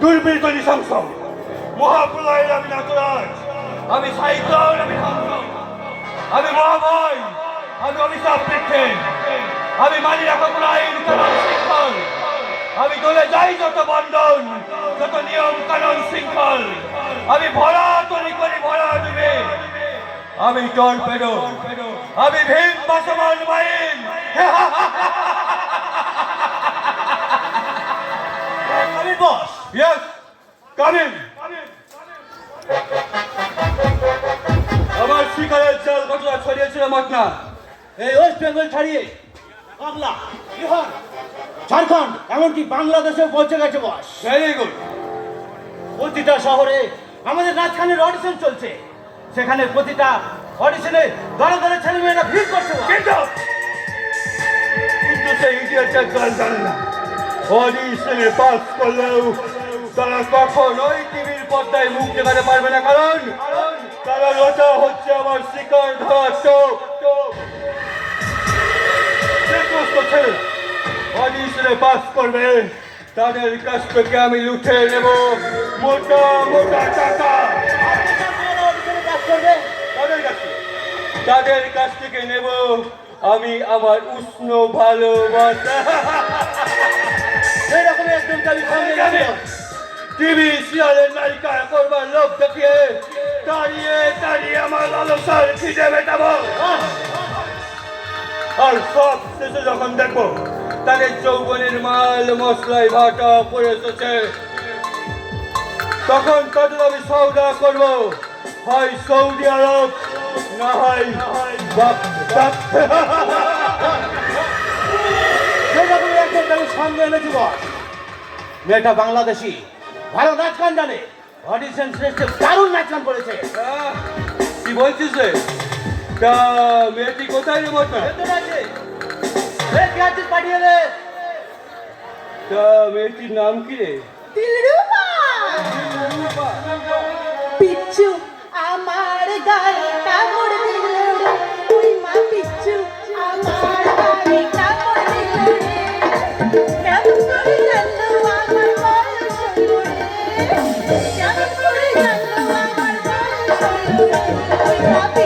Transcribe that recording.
দুর্বৃত্ত নৃশংস মহাপ্রলয়ের আমি নাচরাজ আমি সাইক্লোন আমি আমি মহাভয় আমি অভিশাপ পৃথ্বী আমি মানি রাখো কোনো আইন কানুন শৃঙ্খল। আমি চলে যাই যত বন্ধন, যত নিয়ম কানুন শৃঙ্খল। আমি ভরা, তৈরি করি ভরা দিবে আমি টর্পেডো আমি ভীম বাসমান মাইন in. আমার শিকারের জাল ঘটনা ছড়িয়েছিল মটনা এই ওয়েস্ট বেঙ্গল ছাড়িয়ে বাংলা বিহার ঝাড়খণ্ড এমনকি বাংলাদেশেও পৌঁছে গেছে বস। ভেরি গুড প্রতিটা শহরে আমাদের নাচখানের অডিশন চলছে। সেখানে প্রতিটা অডিশনে দলে দলে ছেলেমেয়েরা ভিড় করছে। কিন্তু কিন্তু সেই ইডিয়টের দল জানে না। অডিশনে পাস করলেও তারা কখনোই টিভির পর্দায় মুখ দেখাতে পারবে না, কারণ তারা লোটা হচ্ছে আমার শিকার ধরা চোখ। ছেলে অডিশনে পাস করবে। তাদের কাছ থেকে আমি লুটে নেব। মোটা মোটা টাকা তাদের কাছ থেকে। তাদের কাছ থেকে নেব। আমি আমার উষ্ণ ভালোবাসা। সেই রকমই একদম গেছিলাম। টিভি, সিরিয়ালের নায়িকা করবার লোভ দেখিয়ে দাঁড়িয়ে দাঁড়িয়ে আমার লালসার খিদে মেটাবো। আর সব শেষে যখন দেখব তাদের যৌবনের মাল, মশলায় ভাটা পড়ে এসেছে। তখন তাদের আমি সৌদা করব। হয় সৌদি আরব, না হয় সঙ্গে এনেছি, বস। মেয়েটা বাংলাদেশি। ভালো নাচ গান জানে। অডিশন শ্রেষ্ঠ দারুণ নাচ গান করেছে। আহ, কি বলছিস রে? তা মেয়েটি কোথায় রে আছিস পাঠিয়ে দে। তা মেয়েটির নাম কি রে? দিলরুবা Yeah.